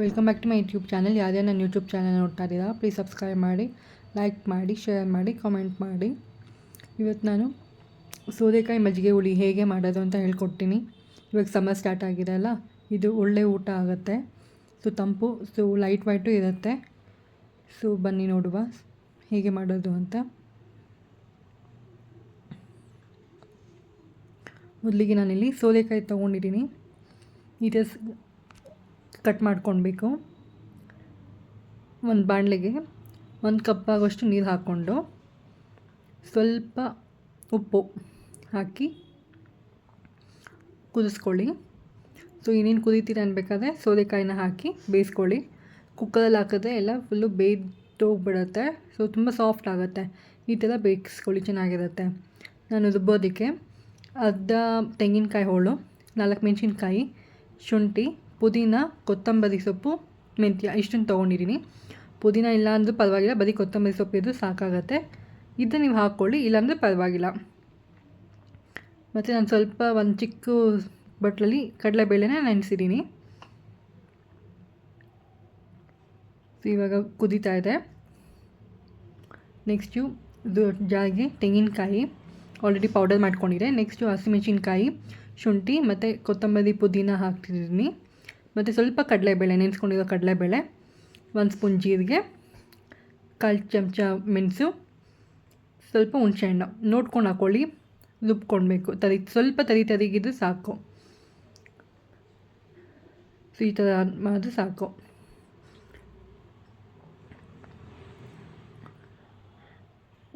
Welcome back to my YouTube channel ಯಾವುದೇ ನನ್ನ YouTube channel ನೋಡ್ತಾ ಇದ್ದೀರಾ ಪ್ಲೀಸ್ ಸಬ್ಸ್ಕ್ರೈಬ್ ಮಾಡಿ ಲೈಕ್ ಮಾಡಿ ಶೇರ್ ಮಾಡಿ ಕಾಮೆಂಟ್ ಮಾಡಿ. ಇವತ್ತು ನಾನು ಸೋರೆಕಾಯಿ ಮಜ್ಜಿಗೆ ಹುಳಿ ಹೇಗೆ ಮಾಡೋದು ಅಂತ ಹೇಳ್ಕೊಡ್ತೀನಿ. ಇವಾಗ ಸಮ್ಮರ್ ಸ್ಟಾರ್ಟ್ ಆಗಿದೆ ಅಲ್ಲ, ಇದು ಒಳ್ಳೆ ಊಟ ಆಗುತ್ತೆ. ಸೊ ತಂಪು ಸೊ ಲೈಟ್ ವೈಟು ಇರುತ್ತೆ. ಸೊ ಬನ್ನಿ ನೋಡುವ ಹೇಗೆ ಮಾಡೋದು ಅಂತ. ಮೊದಲಿಗೆ ನಾನಿಲ್ಲಿ ಸೋದೆಕಾಯಿ ತೊಗೊಂಡಿದ್ದೀನಿ. ಇದು ಕಟ್ ಮಾಡ್ಕೊಳ್ಬೇಕು ಒಂದು ಬಾಣಲೆಗೆ ಒಂದು ಕಪ್ ಆಗೋಷ್ಟು ನೀರು ಹಾಕ್ಕೊಂಡು ಸ್ವಲ್ಪ ಉಪ್ಪು ಹಾಕಿ ಕುದಿಸ್ಕೊಳ್ಳಿ. ಸೊ, ಇನ್ನೇನು ಕುದೀತೀರ ಅನ್ಬೇಕಾದ್ರೆ ಸೋದೆಕಾಯಿನ ಹಾಕಿ ಬೇಯಿಸ್ಕೊಳ್ಳಿ. ಕುಕ್ಕರಲ್ಲಿ ಹಾಕಿದ್ರೆ ಎಲ್ಲ ಫುಲ್ಲು ಬೇಯ್ದೋಗ್ಬಿಡುತ್ತೆ. ಸೊ, ತುಂಬ ಸಾಫ್ಟ್ ಆಗುತ್ತೆ. ಈ ಥರ ಬೇಯಿಸ್ಕೊಳ್ಳಿ, ಚೆನ್ನಾಗಿರುತ್ತೆ. ನಾನು ರುಬ್ಬೋದಕ್ಕೆ ಅರ್ಧ ತೆಂಗಿನಕಾಯಿ ಹೋಳು, ನಾಲ್ಕು ಮೆಣಸಿನ್ಕಾಯಿ, ಶುಂಠಿ ಪುದೀನ, ಕೊತ್ತಂಬರಿ ಸೊಪ್ಪು, ಮೆಂತ್ಯ ಇಷ್ಟನ್ನು ತೊಗೊಂಡಿದ್ದೀನಿ. ಪುದೀನ ಇಲ್ಲ ಅಂದರೂ ಪರವಾಗಿಲ್ಲ, ಬರೀ ಕೊತ್ತಂಬರಿ ಸೊಪ್ಪು ಇದ್ದರೂ ಸಾಕಾಗತ್ತೆ. ಇದನ್ನು ನೀವು ಹಾಕ್ಕೊಳ್ಳಿ, ಇಲ್ಲಾಂದರೆ ಪರವಾಗಿಲ್ಲ. ಮತ್ತು ನಾನು ಸ್ವಲ್ಪ ಒಂದು ಚಿಕ್ಕ ಬಟ್ಲಲ್ಲಿ ಕಡಲೆಬೇಳೆನ ನೆನೆಸಿದ್ದೀನಿ. ಇವಾಗ ಕುದೀತಾ ಇದೆ. ನೆಕ್ಸ್ಟು ಜಾಗಿ ತೆಂಗಿನಕಾಯಿ. ಆಲ್ರೆಡಿ ಪೌಡರ್ ಮಾಡ್ಕೊಂಡಿದೆ ನೆಕ್ಸ್ಟು ಹಸಿಮೆಣಸಿನ್ಕಾಯಿ, ಶುಂಠಿ ಮತ್ತು ಕೊತ್ತಂಬರಿ ಪುದೀನ ಹಾಕ್ತಿದ್ದೀನಿ. ಮತ್ತು ಸ್ವಲ್ಪ ಕಡಲೆಬೇಳೆ, ನೆನೆಸ್ಕೊಂಡಿರೋ ಕಡಲೆಬೇಳೆ, ಒಂದು ಸ್ಪೂನ್ ಜೀರಿಗೆ, ಕಾಲು ಚಮಚ ಮೆಣಸು, ಸ್ವಲ್ಪ ಹುಣಸೆಹಣ್ಣು ನೋಡ್ಕೊಂಡು ಹಾಕ್ಕೊಳ್ಳಿ ರುಬ್ಕೊಳ್ಬೇಕು ತರಿ, ಸ್ವಲ್ಪ ತರಿ ತರಿಗಿದ್ರೆ ಸಾಕು. ಸೊ, ಈ ಥರ ಮಾಡಿದ್ರೆ ಸಾಕು.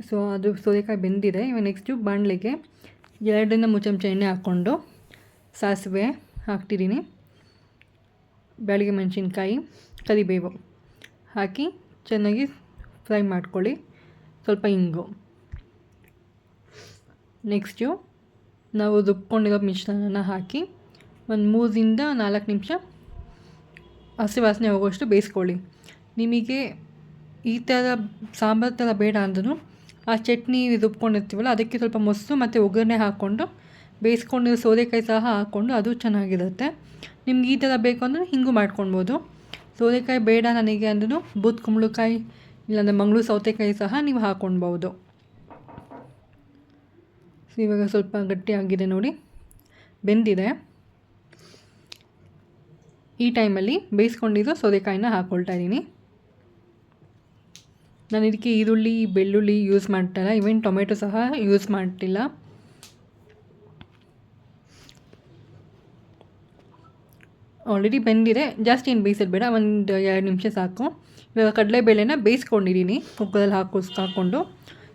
ಸೊ, ಅದು ಸೋರೆಕಾಯಿ ಬೆಂದಿದೆ. ಇವಾಗ ನೆಕ್ಸ್ಟು ಬಾಣಲೆಗೆ ಎರಡರಿಂದ ಮೂರು ಚಮಚ ಎಣ್ಣೆ ಹಾಕ್ಕೊಂಡು ಸಾಸಿವೆ ಹಾಕ್ತಿದ್ದೀನಿ. ಬ್ಯಾಳಿಗೆ ಮೆಣಸಿನ್ಕಾಯಿ ಕರಿಬೇವು ಹಾಕಿ ಚೆನ್ನಾಗಿ ಫ್ರೈ ಮಾಡ್ಕೊಳ್ಳಿ. ಸ್ವಲ್ಪ ಇಂಗು. ನೆಕ್ಸ್ಟು ನಾವು ರುಬ್ಕೊಂಡಿರೋ ಮಿಶ್ರಣನ ಹಾಕಿ ಒಂದು ಮೂರರಿಂದ ನಾಲ್ಕು ನಿಮಿಷ ಹಸಿ ವಾಸನೆ ಹೋಗೋಷ್ಟು ಬೇಯಿಸ್ಕೊಳ್ಳಿ. ನಿಮಗೆ ಈ ಥರ ಸಾಂಬಾರು ಥರ ಬೇಡ ಅಂದ್ರೂ ಆ ಚಟ್ನಿ ರುಬ್ಕೊಂಡಿರ್ತೀವಲ್ಲ, ಅದಕ್ಕೆ ಸ್ವಲ್ಪ ಮೊಸರು ಮತ್ತು ಒಗ್ಗರಣೆ ಹಾಕ್ಕೊಂಡು ಬೇಯಿಸ್ಕೊಂಡಿರೋ ಸೋರೆಕಾಯಿ ಸಹ ಹಾಕ್ಕೊಂಡು ಅದು ಚೆನ್ನಾಗಿರುತ್ತೆ. ನಿಮ್ಗೆ ಈ ಥರ ಬೇಕು ಅಂದರೆ ಹಿಂಗೂ ಮಾಡ್ಕೊಳ್ಬೋದು. ಸೋರೆಕಾಯಿ ಬೇಡ ನನಗೆ ಅಂದ್ರೂ ಬೂತ್ ಕುಂಬಳಕಾಯಿ ಇಲ್ಲಾಂದರೆ ಮಂಗಳೂರು ಸೌತೆಕಾಯಿ ಸಹ ನೀವು ಹಾಕ್ಕೊಳ್ಬೋದು ಇವಾಗ ಸ್ವಲ್ಪ ಗಟ್ಟಿಯಾಗಿದೆ ನೋಡಿ. ಬೆಂದಿದೆ. ಈ ಟೈಮಲ್ಲಿ ಬೇಯಿಸ್ಕೊಂಡಿರೋ ಸೌತೆಕಾಯಿನ ಹಾಕ್ಕೊಳ್ತಾ ಇದ್ದೀನಿ. ನಾನು ಇದಕ್ಕೆ ಈರುಳ್ಳಿ, ಬೆಳ್ಳುಳ್ಳಿ ಯೂಸ್ ಮಾಡ್ತಾಯಿಲ್ಲ ಈವನ್ ಟೊಮೆಟೊ ಸಹ ಯೂಸ್ ಮಾಡ್ತಿಲ್ಲ. ಆಲ್ರೆಡಿ ಬೆಂದಿದೆ. ಜಾಸ್ತಿ ಏನು ಬೇಯಿಸೋದು ಬೇಡ. ಒಂದು ಎರಡು ನಿಮಿಷ ಸಾಕು. ಇವಾಗ ಕಡಲೆಬೇಳೆನ ಬೇಯಿಸ್ಕೊಂಡಿದ್ದೀನಿ ಕುಕ್ಕರಲ್ಲಿ ಹಾಕೋ ಹಾಕ್ಕೊಂಡು.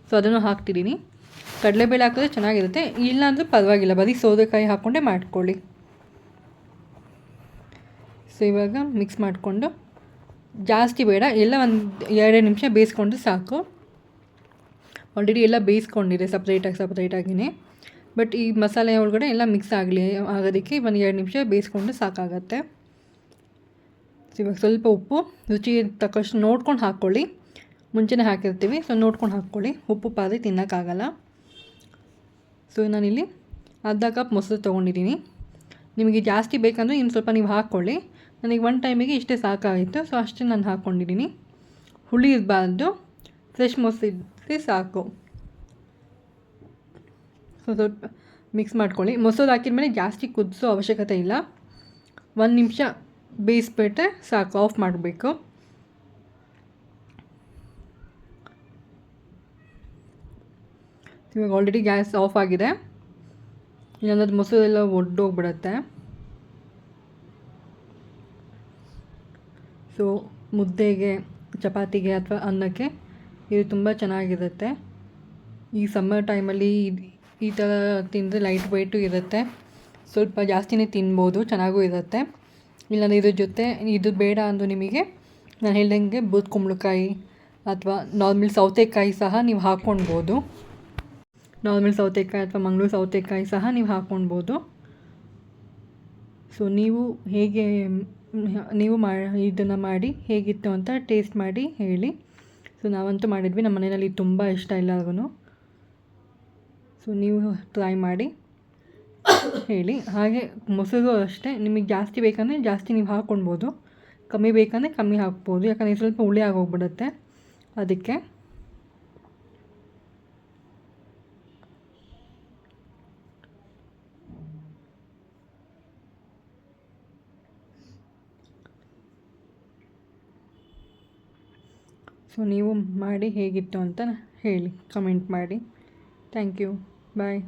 ಸೊ ಅದನ್ನು ಹಾಕ್ತಿದ್ದೀನಿ ಕಡಲೆಬೇಳೆ ಹಾಕಿದ್ರೆ ಚೆನ್ನಾಗಿರುತ್ತೆ. ಇಲ್ಲಾಂದರೂ ಪರವಾಗಿಲ್ಲ. ಬರೀ ಸೌದೆಕಾಯಿ ಹಾಕ್ಕೊಂಡೇ ಮಾಡ್ಕೊಳ್ಳಿ. ಸೊ ಇವಾಗ ಮಿಕ್ಸ್ ಮಾಡಿಕೊಂಡು. ಜಾಸ್ತಿ ಬೇಡ. ಎಲ್ಲ ಒಂದು ಎರಡೇ ನಿಮಿಷ ಬೇಯಿಸ್ಕೊಂಡ್ರೆ ಸಾಕು. ಆಲ್ರೆಡಿ ಎಲ್ಲ ಬೇಯಿಸ್ಕೊಂಡಿದೆ. ಸಪ್ರೇಟಾಗಿ ಸಪ್ರೇಟಾಗಿಯೇ ಬಟ್ ಈ ಮಸಾಲೆ ಒಳಗಡೆ ಎಲ್ಲ ಮಿಕ್ಸ್ ಆಗಲಿ, ಆಗೋದಕ್ಕೆ ಒಂದು ಎರಡು ನಿಮಿಷ ಬೇಯಿಸ್ಕೊಂಡು ಸಾಕಾಗತ್ತೆ. ಇವಾಗ ಸ್ವಲ್ಪ ಉಪ್ಪು, ರುಚಿ ತಕ್ಕಷ್ಟು ನೋಡ್ಕೊಂಡು ಹಾಕ್ಕೊಳ್ಳಿ. ಮುಂಚೆನೇ ಹಾಕಿರ್ತೀವಿ ಸೊ ನೋಡ್ಕೊಂಡು ಹಾಕ್ಕೊಳ್ಳಿ. ಉಪ್ಪು ಪಾದಿ ತಿನ್ನೋಕ್ಕಾಗಲ್ಲ. ಸೊ ನಾನಿಲ್ಲಿ ಅರ್ಧ ಕಪ್ ಮೊಸರು ತೊಗೊಂಡಿದ್ದೀನಿ. ನಿಮಗೆ ಜಾಸ್ತಿ ಬೇಕಂದರೆ ಇನ್ನು ಸ್ವಲ್ಪ ನೀವು ಹಾಕ್ಕೊಳ್ಳಿ. ನನಗೆ ಒನ್ ಟೈಮಿಗೆ ಇಷ್ಟೇ ಸಾಕಾಗಿತ್ತು ಸೊ ಅಷ್ಟೇ ನಾನು ಹಾಕ್ಕೊಂಡಿದ್ದೀನಿ. ಹುಳಿ ಇರಬಾರ್ದು ಫ್ರೆಶ್ ಮೊಸರು ಇದ್ದರೆ ಸಾಕು. ಸ್ವಲ್ಪ ಮಿಕ್ಸ್ ಮಾಡ್ಕೊಳ್ಳಿ. ಮೊಸರು ಹಾಕಿದ ಮೇಲೆ ಜಾಸ್ತಿ ಕುದಿಸೋ ಅವಶ್ಯಕತೆ ಇಲ್ಲ. ಒಂದು ನಿಮಿಷ ಬೇಯಿಸ್ಬಿಟ್ರೆ ಸಾಕು ಆಫ್ ಮಾಡಬೇಕು. ಇವಾಗ ಆಲ್ರೆಡಿ ಗ್ಯಾಸ್ ಆಫ್ ಆಗಿದೆ. ಇಲ್ಲಾಂದ್ರೆ ಮೊಸರೆಲ್ಲ ಒಡ್ಡೋಗ್ಬಿಡತ್ತೆ ಸೊ ಮುದ್ದೆಗೆ, ಚಪಾತಿಗೆ ಅಥವಾ ಅನ್ನಕ್ಕೆ ಇದು ತುಂಬ ಚೆನ್ನಾಗಿರುತ್ತೆ. ಈ ಸಮ್ಮರ್ ಟೈಮಲ್ಲಿ ಈ ಥರ ತಿಂದರೆ ಲೈಟ್ ವೆಯ್ಟು ಇರುತ್ತೆ. ಸ್ವಲ್ಪ ಜಾಸ್ತಿನೇ ತಿನ್ಬೋದು, ಚೆನ್ನಾಗೂ ಇರುತ್ತೆ. ಇಲ್ಲಾಂದರೆ ಇದ್ರ ಜೊತೆ, ಇದು ಬೇಡ ಅಂದು ನಿಮಗೆ, ನಾನು ಹೇಳ್ದಂಗೆ ಬೂದ್ ಕುಂಬಳಕಾಯಿ ಅಥವಾ ನಾರ್ಮಲ್ ಸೌತೆಕಾಯಿ ಸಹ ನೀವು ಹಾಕ್ಕೊಳ್ಬೋದು ನಾರ್ಮಲ್ ಸೌತೆಕಾಯಿ ಅಥವಾ ಮಂಗಳೂರು ಸೌತೆಕಾಯಿ ಸಹ ನೀವು ಹಾಕ್ಕೊಳ್ಬೋದು ಸೊ ನೀವು ಹೇಗೆ, ನೀವು ಮಾ, ಇದನ್ನು ಮಾಡಿ ಹೇಗಿತ್ತು ಅಂತ ಟೇಸ್ಟ್ ಮಾಡಿ ಹೇಳಿ. ಸೊ ನಾವಂತೂ ಮಾಡಿದ್ವಿ. ನಮ್ಮ ಮನೆಯಲ್ಲಿ ತುಂಬ ಇಷ್ಟ ಎಲ್ಲರಿಗೂ ಸೊ ನೀವು ಟ್ರೈ ಮಾಡಿ ಹೇಳಿ. ಹಾಗೆ ಮೊಸರು ಅಷ್ಟೇ. ನಿಮಗೆ ಜಾಸ್ತಿ ಬೇಕಂದರೆ ಜಾಸ್ತಿ ನೀವು ಹಾಕ್ಕೊಳ್ಬೋದು ಕಮ್ಮಿ ಬೇಕಂದರೆ ಕಮ್ಮಿ ಹಾಕ್ಬೋದು. ಯಾಕಂದರೆ ಸ್ವಲ್ಪ ಹುಳಿ ಆಗೋಗ್ಬಿಡುತ್ತೆ. ಅದಕ್ಕೆ ಸೊ ನೀವು ಮಾಡಿ ಹೇಗಿತ್ತು ಅಂತ ಹೇಳಿ. ಕಮೆಂಟ್ ಮಾಡಿ. Thank you Bye.